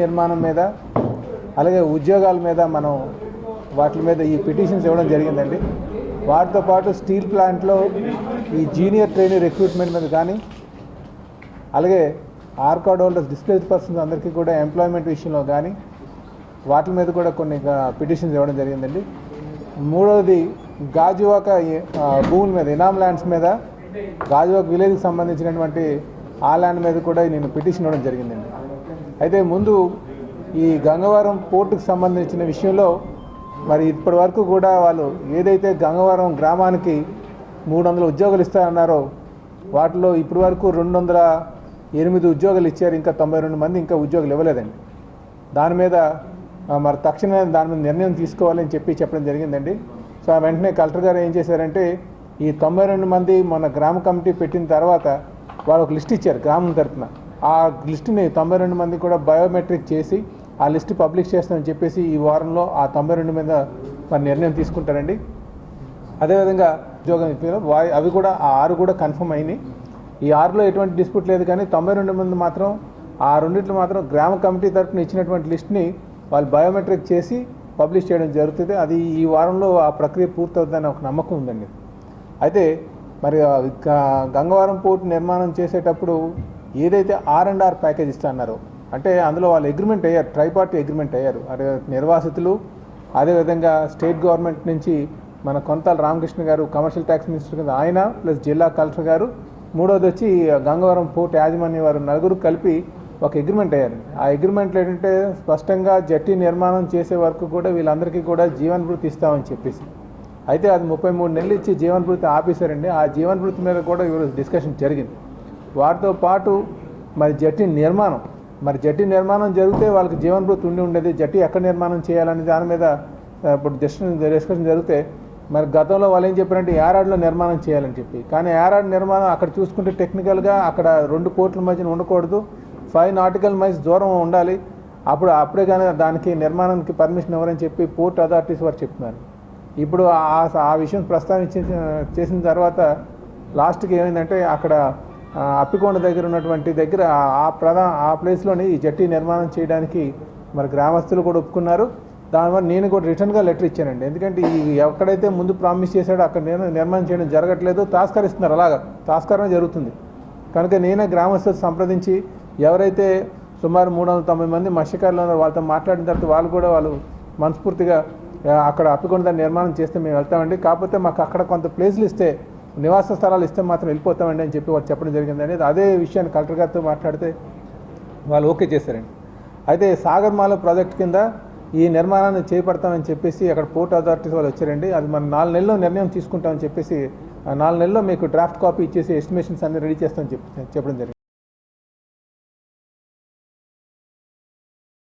నిర్మాణం మీద అలాగే ఉద్యోగాల మీద మనం వాటి మీద ఈ పిటిషన్స్ ఇవ్వడం జరిగిందండి. వాటితో పాటు స్టీల్ ప్లాంట్లో ఈ జూనియర్ ట్రైనీ రిక్రూట్మెంట్ మీద కానీ అలాగే R card holders displaced persons అందరికీ కూడా ఎంప్లాయ్మెంట్ విషయంలో కానీ వాటి మీద కూడా కొన్ని పిటిషన్స్ ఇవ్వడం జరిగిందండి. మూడవది గాజువాక భూముల మీద ఇనామ్ ల్యాండ్స్ మీద గాజువాక విలేజ్కి సంబంధించినటువంటి ఆ ల్యాండ్ మీద కూడా నేను పిటిషన్ ఇవ్వడం జరిగిందండి. అయితే ముందు ఈ గంగవరం పోర్టుకు సంబంధించిన విషయంలో మరి ఇప్పటి వరకు కూడా వాళ్ళు ఏదైతే గంగవరం గ్రామానికి మూడు వందల ఉద్యోగాలు ఇస్తారన్నారో వాటిలో ఇప్పటి వరకు రెండు వందల ఎనిమిది ఉద్యోగాలు ఇచ్చారు ఇంకా తొంభై రెండు మంది ఇంకా ఉద్యోగాలు ఇవ్వలేదండి. దాని మీద మరి తక్షణమే దాని మీద నిర్ణయం తీసుకోవాలని చెప్పి చెప్పడం జరిగిందండి. సో ఆ వెంటనే కలెక్టర్ గారు ఏం చేశారంటే ఈ తొంభై రెండు మంది మన గ్రామ కమిటీ పెట్టిన తర్వాత వాళ్ళు ఒక లిస్ట్ ఇచ్చారు గ్రామం తరఫున ఆ లిస్టుని తొంభై రెండు మంది కూడా బయోమెట్రిక్ చేసి ఆ లిస్ట్ పబ్లిష్ చేస్తామని చెప్పేసి ఈ వారంలో ఆ తొంభై రెండు మీద మరి నిర్ణయం తీసుకుంటారండి. అదేవిధంగా ఉద్యోగం ఇప్పారు అవి కూడా ఆ ఆరు కూడా కన్ఫర్మ్ అయినాయి. ఈ ఆరులో ఎటువంటి డిస్ప్యూట్ లేదు కానీ తొంభై రెండు మంది మాత్రం ఆ రెండిట్లో మాత్రం గ్రామ కమిటీ తరఫున ఇచ్చినటువంటి లిస్ట్ని వాళ్ళు బయోమెట్రిక్ చేసి పబ్లిష్ చేయడం జరుగుతుంది. అది ఈ వారంలో ఆ ప్రక్రియ పూర్తవుతుందని ఒక నమ్మకం ఉందండి. అయితే మరి గ- గంగవరం పోర్టు నిర్మాణం చేసేటప్పుడు ఏదైతే ఆర్ అండ్ ఆర్ ప్యాకేజ్ ఇస్తా అన్నారో అంటే అందులో వాళ్ళు అగ్రిమెంట్ అయ్యారు ట్రైపార్టీ అగ్రిమెంట్ అయ్యారు. అదే నిర్వాసితులు అదేవిధంగా స్టేట్ గవర్నమెంట్ నుంచి మన కొంతాల రామకృష్ణ గారు కమర్షియల్ ట్యాక్స్ మినిస్టర్ కింద ఆయన ప్లస్ జిల్లా కలెక్టర్ గారు మూడోది వచ్చి గంగవరం పోర్ట్ యాజమాన్య వారు నలుగురు కలిపి ఒక అగ్రిమెంట్ అయ్యారు. ఆ అగ్రిమెంట్లో ఏంటంటే స్పష్టంగా జట్టి నిర్మాణం చేసే వరకు కూడా వీళ్ళందరికీ కూడా జీవన భృతి ఇస్తామని చెప్పేసి. అయితే అది ముప్పై మూడు నెలలు ఇచ్చి జీవన భృతి ఆపేశారండి. ఆ జీవన భృతి మీద కూడా ఈరోజు డిస్కషన్ జరిగింది. వాటితో పాటు మరి జట్టి నిర్మాణం. మరి జట్టి నిర్మాణం జరిగితే వాళ్ళకి జీవనభృతి ఉండి ఉండేది. జట్టి ఎక్కడ నిర్మాణం చేయాలని దాని మీద ఇప్పుడు డిస్కషన్ డిస్కషన్ జరిగితే మరి గతంలో వాళ్ళు ఏం చెప్పారంటే ఏడాడులో నిర్మాణం చేయాలని చెప్పి. కానీ ఏడాడు నిర్మాణం అక్కడ చూసుకుంటే టెక్నికల్గా అక్కడ రెండు కోట్ల మధ్యన ఉండకూడదు. ఫైవ్ నాటికల్ మైల్స్ దూరం ఉండాలి. అప్పుడు అప్పుడే కానీ దానికి నిర్మాణానికి పర్మిషన్ ఇవ్వరని చెప్పి పోర్ట్ అథారిటీస్ వారు చెప్తున్నారు. ఇప్పుడు ఆ ఆ విషయం ప్రస్తావించి చేసిన తర్వాత లాస్ట్కి ఏమైందంటే అక్కడ అప్పికొండ దగ్గర ఉన్నటువంటి దగ్గర ఆ- ప్రధాన ఆ ప్లేస్లోని ఈ జట్టి నిర్మాణం చేయడానికి మరి గ్రామస్తులు కూడా ఒప్పుకున్నారు. దానివల్ల నేను కూడా రిటర్న్గా లెటర్ ఇచ్చానండి. ఎందుకంటే ఈ ఎక్కడైతే ముందు ప్రామిస్ చేశాడో అక్కడ నేను నిర్మాణం చేయడం జరగట్లేదు. తాస్కరిస్తున్నారు. అలాగా తాస్కరణ జరుగుతుంది. కనుక నేనే గ్రామస్తులు సంప్రదించి ఎవరైతే సుమారు మూడు వందల తొంభై మంది మత్స్యకారులు ఉన్నారో వాళ్ళతో మాట్లాడిన తర్వాత వాళ్ళు కూడా వాళ్ళు మనస్ఫూర్తిగా అక్కడ అప్పికొండ దాన్ని నిర్మాణం చేస్తే మేము వెళ్తామండి. కాకపోతే మాకు అక్కడ కొంత ప్లేస్లు ఇస్తే నివాస స్థలాలు ఇస్తే మాత్రం వెళ్ళిపోతామండి అని చెప్పి వాళ్ళు చెప్పడం జరిగింది అనేది అదే విషయాన్ని కలెక్టర్ గారితో మాట్లాడితే వాళ్ళు ఓకే చేశారండి. అయితే సాగర్మాల ప్రాజెక్ట్ కింద ఈ నిర్మాణాన్ని చేపడతామని చెప్పేసి అక్కడ పోర్ట్ అథారిటీస్ వాళ్ళు వచ్చారండి. అది మన నాలుగు నెలల్లో నిర్ణయం తీసుకుంటామని చెప్పేసి నాలుగు నెలల్లో మీకు డ్రాఫ్ట్ కాపీ ఇచ్చేసి ఎస్టిమేషన్స్ అన్ని రెడీ చేస్తామని చెప్పి చెప్పడం జరిగింది.